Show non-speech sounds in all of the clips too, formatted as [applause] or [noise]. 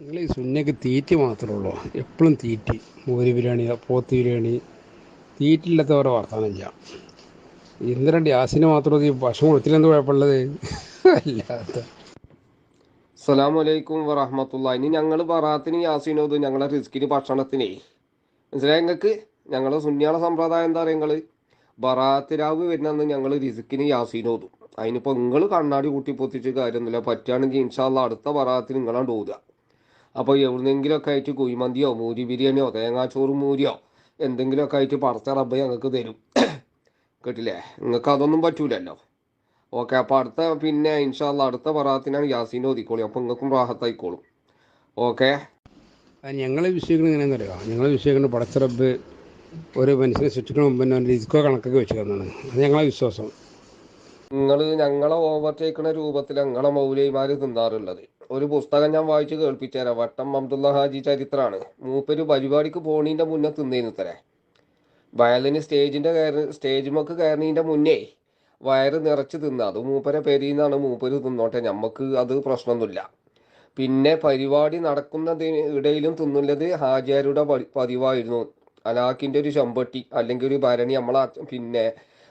നിങ്ങൾ ഈ സുന്നയ്ക്ക് തീറ്റി മാത്രമേ ഉള്ളൂ എപ്പോഴും തീറ്റി. മോര് ബിരിയാണി പോത്ത് ബിരിയാണി തീറ്റില്ലാത്ത വേറെ വർത്തമാനം ചെയ്യാം. ഇന്ദ്രണ്ട് യാസിന് മാത്രം ഈ ഭക്ഷണം കൊടുത്തില്ലെന്ത് കുഴപ്പമുള്ളത്? അല്ലാത്ത. അസ്സലാമലൈക്കും വറഹമത്തുള്ള ഇനി ഞങ്ങൾ ബറാത്തിന് യാസീനോത് ഞങ്ങളെ റിസ്കിന് ഭക്ഷണത്തിനേ. മനസ്സിലായി ഞങ്ങൾക്ക് ഞങ്ങളെ സുന്യാള സമ്പ്രദായം എന്താ പറയുക നിങ്ങൾ ബറാത്തിരാവ് രാവ് വരുന്നന്ന് ഞങ്ങൾ റിസ്ക്കിന് യാസീനോതും അതിനിപ്പോൾ നിങ്ങൾ കണ്ണാടി കൂട്ടി പൊത്തിച്ച് കാര്യമൊന്നുമില്ല പറ്റുകയാണെങ്കിൽ ഇൻഷാല്ല അടുത്ത ബറാത്തിന് നിങ്ങളാണ്ട് ഓതുക അപ്പോൾ എവിടുന്നെങ്കിലുമൊക്കെ ആയിട്ട് കുഴിമന്തിയോ മൂരി ബിരിയാണിയോ തേങ്ങാച്ചോറും മൂരിയോ എന്തെങ്കിലുമൊക്കെ ആയിട്ട് പറച്ച റബ്ബ് ഞങ്ങൾക്ക് തരും. [clears throat] കേട്ടില്ലേ? നിങ്ങൾക്ക് അതൊന്നും പറ്റൂലല്ലോ. ഓക്കെ അപ്പോൾ അടുത്ത പിന്നെ ഇൻഷാല്ല അടുത്ത പറാത്തിനാണ് യാസീൻ ഓതിക്കോളി. അപ്പോൾ നിങ്ങൾക്കും റാഹത്തായിക്കോളും. ഓക്കെ? ഞങ്ങളെ വിശ്വസിക്കുന്നത് എങ്ങനെയാണെന്ന് അറിയാം? ഞങ്ങൾ വിശ്വസിക്കുന്നത് പടച്ചറബ് ഒരു മനുഷ്യനെ സൃഷ്ടിക്കുന്ന മുമ്പ് തന്നെ റിസ്കോ കണക്കൊക്കെ വെച്ച് തന്നാണ് അത് ഞങ്ങളെ വിശ്വാസം. നിങ്ങൾ ഞങ്ങളെ ഓവർടേക്കുന്ന രൂപത്തിൽ ഞങ്ങളെ മൗലൈമാർ തിന്നാറുള്ളത് ഒരു പുസ്തകം ഞാൻ വായിച്ചു കേൾപ്പിച്ചു തരാം വട്ടം അബ്ദുള്ള ഹാജി ചരിത്രമാണ് മൂപ്പര് പരിപാടിക്ക് പോണീന്റെ മുന്നേ തിന്നേന്ന് തരേ വയലിന് സ്റ്റേജിന്റെ കയറി സ്റ്റേജുമൊക്കെ കയറുന്നതിന്റെ മുന്നേ വയറ് നിറച്ച് തിന്ന. അത് മൂപ്പരെ പെരീന്നാണ് മൂപ്പര് തിന്നോട്ടെ. നമുക്ക് അത് പ്രശ്നമൊന്നുമില്ല പിന്നെ പരിപാടി നടക്കുന്നതിന് ഇടയിലും തിന്നുള്ളത് ഹാജിയാരുടെ പതി- പതിവായിരുന്നു. അലാക്കിന്റെ ഒരു ചെമ്പട്ടി അല്ലെങ്കിൽ ഒരു ഭരണി നമ്മളെ പിന്നെ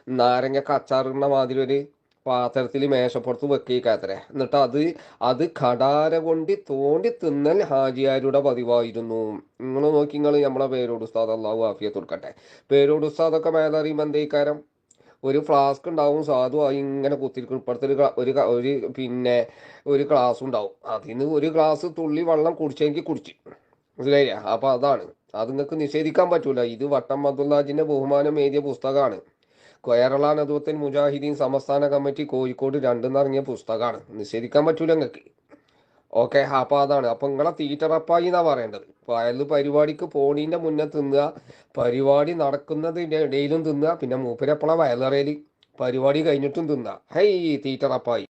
നാരങ്ങക്ക് അച്ചാറിടുന്ന മാതിരി ഒരു പാത്രത്തിൽ മേശപ്പുറത്ത് വെക്കേക്കാത്രേ. എന്നിട്ട് അത് അത് കടാര കൊണ്ട് തോണ്ടി തിന്നൽ ഹാജിയാരുടെ പതിവായിരുന്നു. നിങ്ങൾ നോക്കി നിങ്ങൾ നമ്മളെ പേരോട് ഉസ്താദ് അള്ളാഹു ആഫിയത്ത് തുടക്കട്ടെ പേരോട് ഉസ്താദൊക്കെ മേലറിയുമ്പോൾ എന്തേക്കാരം ഒരു ഫ്ലാസ്ക് ഉണ്ടാവും സാധു ഇങ്ങനെ കുത്തിരിക്കും. ഇപ്പുറത്തൊരു ഒരു ഒരു പിന്നെ ഒരു ഗ്ലാസ് ഉണ്ടാവും. അതിന് ഒരു ഗ്ലാസ് തുള്ളി വെള്ളം കുടിച്ചെങ്കിൽ കുടിച്ച്. മനസ്സിലായില്ലേ? അപ്പോൾ അതാണ്. അത് നിങ്ങൾക്ക് നിഷേധിക്കാൻ പറ്റൂല. ഇത് വട്ടം അബ്ദുല്ലാജിന്റെ ബഹുമാനം എഴുതിയ പുസ്തകമാണ്. കേരള നദുവത്തൻ മുജാഹിദീൻ സംസ്ഥാന കമ്മിറ്റി കോഴിക്കോട് രണ്ടെന്നിറങ്ങിയ പുസ്തകമാണ്. നിഷേധിക്കാൻ പറ്റൂല നിങ്ങൾക്ക്. ഓക്കെ അപ്പൊ അതാണ്. അപ്പൊ നിങ്ങളെ തീറ്ററപ്പായി എന്നാ പറയേണ്ടത്. അയാൾ പരിപാടിക്ക് പോണീന്റെ മുന്നേ തിന്നുക പരിപാടി നടക്കുന്നതിന്റെ ഇടയിലും തിന്നുക പിന്നെ മൂപ്പരെപ്പോഴാ വയലറയിൽ? പരിപാടി കഴിഞ്ഞിട്ടും തിന്നുക. ഹൈ തീറ്ററപ്പായി